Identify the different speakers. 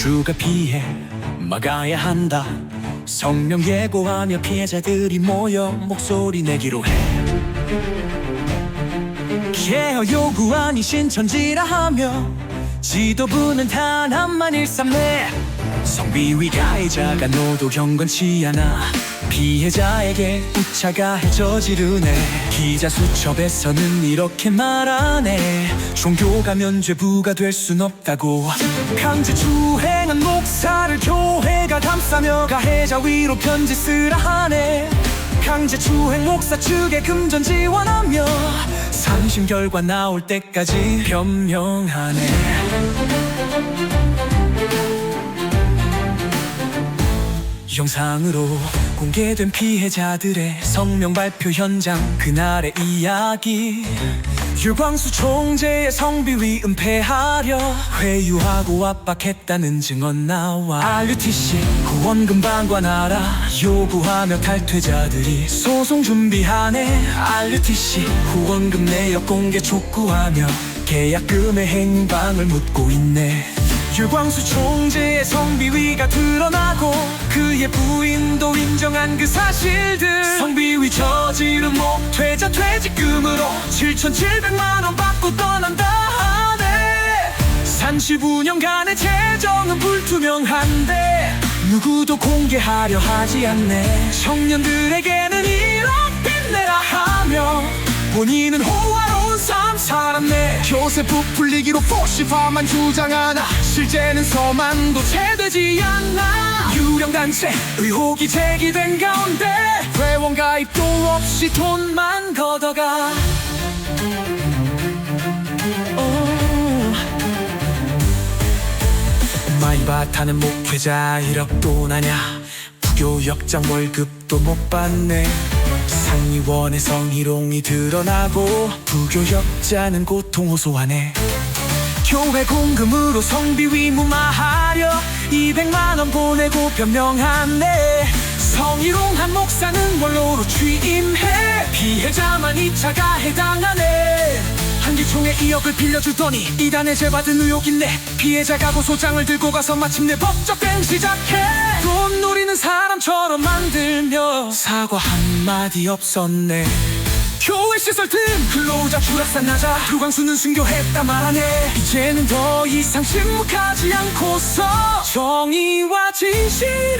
Speaker 1: 주가 피해 막아야 한다. 성명 예고하며 피해자들이 모여 목소리 내기로 해. 개혁 요구안이 신천지라 하며 지도부는 단 한만 일삼네. 성비 위 가해자가 노도 경건치 않아 피해자에게 우차가 저지르네. 기자 수첩에서는 이렇게 말하네. 종교가 면죄부가 될 순 없다고. 강제 추행한 목사를 교회가 감싸며 가해자 위로 편지 쓰라 하네. 강제 추행 목사 측에 금전 지원하며 상심 결과 나올 때까지 변명하네 영상으로 공개된 피해자들의 성명 발표 현장. 그날의 이야기. 유광수 총재의 성비위 은폐하려 회유하고 압박했다는 증언 나와. RUTC 후원금 방관하라. 요구하며 탈퇴자들이 소송 준비하네. RUTC 후원금 내역 공개 촉구하며 계약금의 행방을 묻고 있네 유광수 총재의 성비위가 드러나고 그의 부인도 인정한 그 사실들. 성비위 저지른 목퇴자 퇴직금으로 7,700만원 받고 떠난다 하네. 35년간의 재정은 불투명한데 누구도 공개하려 하지 않네. 청년들에게는 1억 빚내라 하며 본인은 호화로운 삶 살았네
Speaker 2: 요새 부풀리기로 포시파만 주장하나 실제는 서만도
Speaker 1: 채되지 않나 유령단체 의혹이 제기된 가운데
Speaker 2: 회원 가입도 없이
Speaker 1: 돈만 걷어가 오. 마이바타는 목회자 1억도 나냐 부교 역장 월급도 못 받네 상위원의 성희롱이 드러나고 부교역자는 고통 호소하네. 교회 공금으로 성비 위 무마하려 200만원 보내고 변명하네. 성희롱한 목사는 원로로 취임해. 피해자만 2차가 해당하네 총에 2억을 빌려주더니 이단에 재받은 의혹 있네 피해자가 고소장을 들고 가서 마침내 법적대응 시작해. 돈 노리는 사람처럼 만들며 사과 한마디 없었네. 교회 시설 등 근로자 추락산 나자. 유광수는 순교했다 말하네. 이제는 더 이상 침묵하지 않고서 정의와 밝히라